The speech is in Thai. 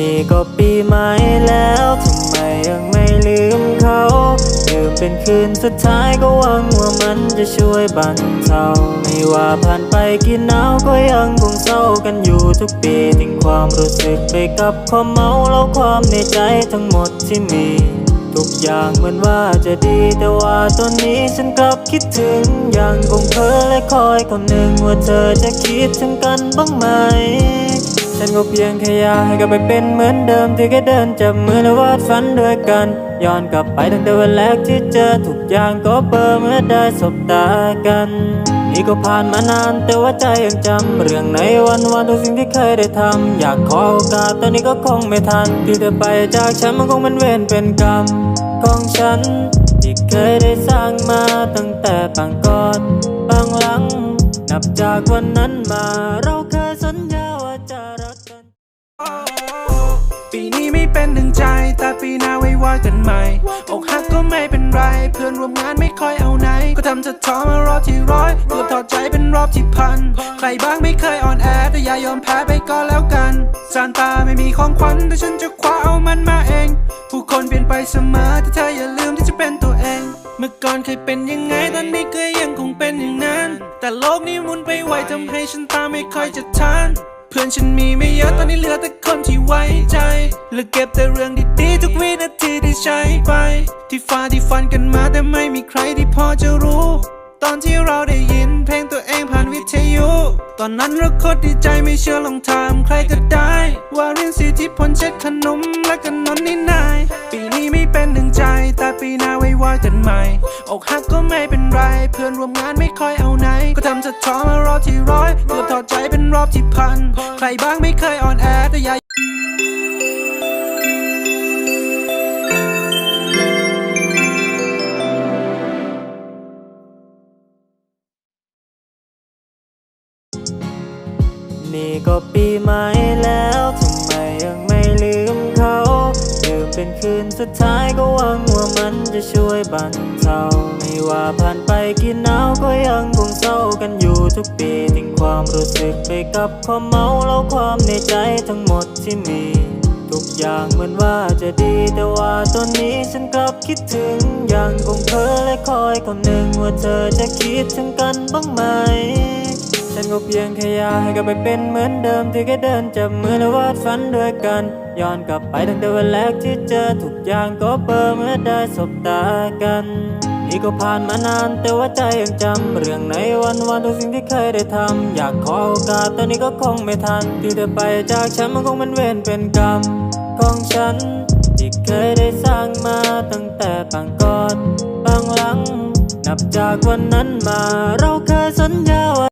นี่ก็ปีใหม่แล้วทำไมยังไม่ลืมเขาดื่มเป็นคืนสุดท้ายก็หวังว่ามันจะช่วยบรรเทาไม่ว่าผ่านไปกี่หนาวก็ยังคงเศร้ากันอยู่ทุกปีทิ้งความรู้สึกไปกับความเมาแล้วความในใจทั้งหมดที่มี ทุกอย่างเหมือนว่าจะดีแต่ว่าตอนนี้ฉันกลับคิดถึงยังคงเพ้อและคอยคนหนึ่งว่าเธอจะคิดถึงกันบ้างไหม ฉันก็เพียงแค่อยากให้กลับไปเป็นเหมือนเดิมที่แค่เดินจับมือและวาดฝันด้วยกัน ย้อนกลับไปตั้งแต่วันแรกที่เจอทุกอย่างก็เบลอเมื่อได้สบตากันนี่ก็ผ่านมานานแต่ว่าใจยังจำเรื่องในวันวันทุกสิ่งที่เคยได้ทำอยากขอโอกาสตอนนี้ก็คงไม่ทัน ที่เธอไปจากฉันมันคงเป็นเวรเป็นกรรมของฉัน ที่เคยได้สร้างมาตั้งแต่ปางก่อนบางหลัง นับจากวันนั้นมาเราเคย เป็นดังใจ แต่ปีหน้าไว้ว่ากันใหม่อกหักก็ไม่เป็นไร เพื่อนร่วมงานไม่ค่อยเอาไหน ก็ทำจะท้อมารอบที่ร้อยเกือถอดใจเป็นรอบที่พัน ใครบ้างไม่เคยอ่อนแอแต่อย่ายอมแพ้ไปก็แล้วกันซานตาไม่มีของขวัญแต่ฉันจะคว้าเอามันมาเอง ผู้คนเปลี่ยนไปเสมอแต่เธออย่าลืมที่จะเป็นตัวเอง เมื่อก่อนเคยเป็นยังไงตอนนี้ก็ยังคงเป็นอย่างนั้น แต่โลกนี้หมุนไปไวทำให้ฉันตาไม่ค่อยจะทัน เพื่อนฉันมีไม่เยอะตอนนี้เหลือแต่คนที่ไว้ใจและเก็บแต่เรื่องดีๆทุกวินาทีที่ใช้ไป ที่ฟ้าที่ฟันกันมาแต่ไม่มีใครที่พอจะรู้ ตอนที่เราได้ยิน ตอนนั้นเราโคตรดีใจไม่เชื่อลองถามใครก็ได้ ว่าเรียนสิทธิพลเช็ดขนมและกันนนนี่นาย ปีนี้ไม่เป็นหนึ่งใจ แต่ปีหน้าไว้ว่ากันใหม่ อกหักก็ไม่เป็นไร เพื่อนร่วมงานไม่ค่อยเอาไหน ก็ทำจะท้อมารอบที่ร้อยเกือบถอดใจเป็นรอบที่พัน ใครบ้างไม่เคยอ่อนแอแต่อย่ นี่ก็ปีใหม่แล้วทำไมยังไม่ลืมเขาดื่มเป็นคืนสุดท้ายก็หวังว่ามันจะช่วยบรรเทาไม่ว่าผ่านไปกี่หนาวก็ยังคงเศร้ากันอยู่ทุกปีทิ้งความรู้สึกไปกับความเมาแล้วความในใจทั้งหมดที่มี ทุกอย่างเหมือนว่าจะดีแต่ว่าตอนนี้ฉันกลับคิดถึงยังคงเพ้อและคอยคนหนึ่งว่าเธอจะคิดถึงกันบ้างไหม ฉันก็เพียงแค่อยากให้กลับไปเป็นเหมือนเดิมที่แค่เดินจับมือและวาดฝันด้วยกัน ย้อนกลับไปตั้งแต่วันแรกที่เจอทุกอย่างก็เบลอเมื่อได้สบตากัน นี่ก็ผ่านมานานแต่ว่าใจยังจำเรื่องในวันวันทุกสิ่งที่เคยได้ทำอยากขอโอกาสตอนนี้ก็คงไม่ทัน ที่เธอไปจากฉันมันคงเป็นเวรเป็นกรรมของฉัน ที่เคยได้สร้างมาตั้งแต่ปางก่อนบางหลังนับจากวันนั้นมาเราเคยสัญญาว่า